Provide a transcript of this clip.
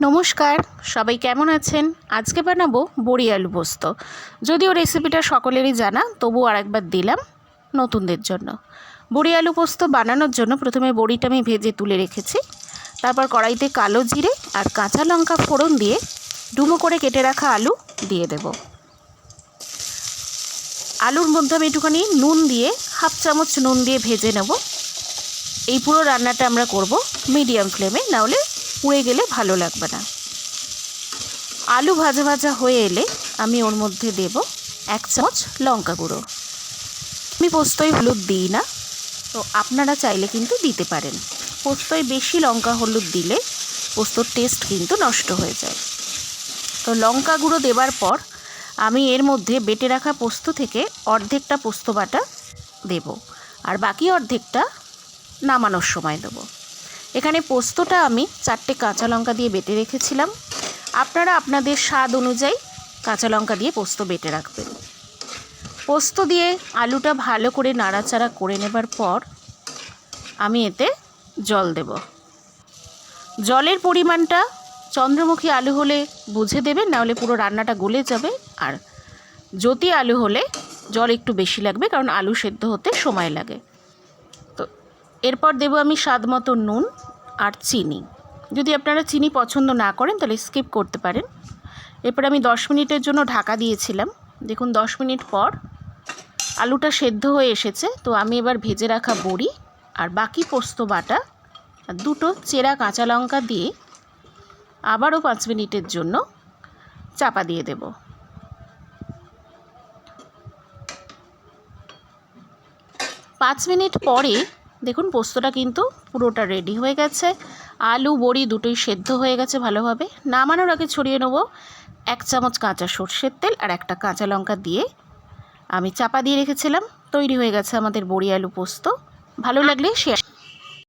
নমস্কার, সবাই কেমন আছেন? আজকে বানাবো বড়ি আলু পোস্ত। যদিও রেসিপিটা সকলেরই জানা, তবুও আরেকবার দিলাম নতুনদের জন্য। বড়ি আলু পোস্ত বানানোর জন্য প্রথমে বড়িটা আমি ভেজে তুলে রেখেছি। তারপর কড়াইতে কালো জিরে আর কাঁচা লঙ্কা ফোড়ন দিয়ে ডুমো করে কেটে রাখা আলু দিয়ে দেব। আলুর মধ্যে আমি একটুখানি নুন দিয়ে, হাফ চামচ নুন দিয়ে ভেজে নেব। এই পুরো রান্নাটা আমরা করব মিডিয়াম ফ্লেমে, নাহলে পুড়ে গেলে ভালো লাগবে না। আলু ভাজা ভাজা হয়ে এলে আমি ওর মধ্যে দেব এক চামচ লঙ্কা গুঁড়ো। আমি পোস্তয় হলুদ দিই না, তো আপনারা চাইলে কিন্তু দিতে পারেন। পোস্তয় বেশি লঙ্কা হলুদ দিলে পোস্তর টেস্ট কিন্তু নষ্ট হয়ে যায়। তো লঙ্কা গুঁড়ো দেবার পর আমি এর মধ্যে বেটে রাখা পোস্ত থেকে অর্ধেকটা পোস্ত বাটা দেব, আর বাকি অর্ধেকটা নামানোর সময় দেবো। এখানে পোস্তটা আমি চারটে কাঁচা লঙ্কা দিয়ে বেটে রেখেছিলাম। আপনারা আপনাদের স্বাদ অনুযায়ী কাঁচা লঙ্কা দিয়ে পোস্ত বেটে রাখবেন। পোস্ত দিয়ে আলুটা ভালো করে নাড়াচাড়া করে নেবার পর আমি এতে জল দেব। জলের পরিমাণটা চন্দ্রমুখী আলু হলে বুঝে দেবেন নাহলে পুরো রান্নাটা গলে যাবে। আর জ্যোতি আলু হলে জল একটু বেশি লাগবে, কারণ আলু সেদ্ধ হতে সময় লাগে। এরপর দেবো আমি স্বাদ মতো নুন আর চিনি। যদি আপনারা চিনি পছন্দ না করেন, তাহলে স্কিপ করতে পারেন। এরপর আমি দশ মিনিটের জন্য ঢাকা দিয়েছিলাম। দেখুন, দশ মিনিট পর আলুটা সেদ্ধ হয়ে এসেছে। তো আমি এবার ভেজে রাখা বড়ি আর বাকি পোস্ত বাটা আর দুটো চেরা কাঁচা লঙ্কা দিয়ে আবারও পাঁচ মিনিটের জন্য চাপা দিয়ে দেব। পাঁচ মিনিট পরে দেখুন, পোস্তটা কিন্তু পুরোটা রেডি হয়ে গেছে। আলু, বড়ি দুটোই সেদ্ধ হয়ে গেছে ভালোভাবে। নামানোর আগে ছড়িয়ে নেব এক চামচ কাঁচা সর্ষের তেল আর একটা কাঁচা লঙ্কা দিয়ে আমি চাপা দিয়ে রেখেছিলাম। তৈরি হয়ে গেছে আমাদের বড়ি আলু পোস্ত। ভালো লাগলে শেয়ার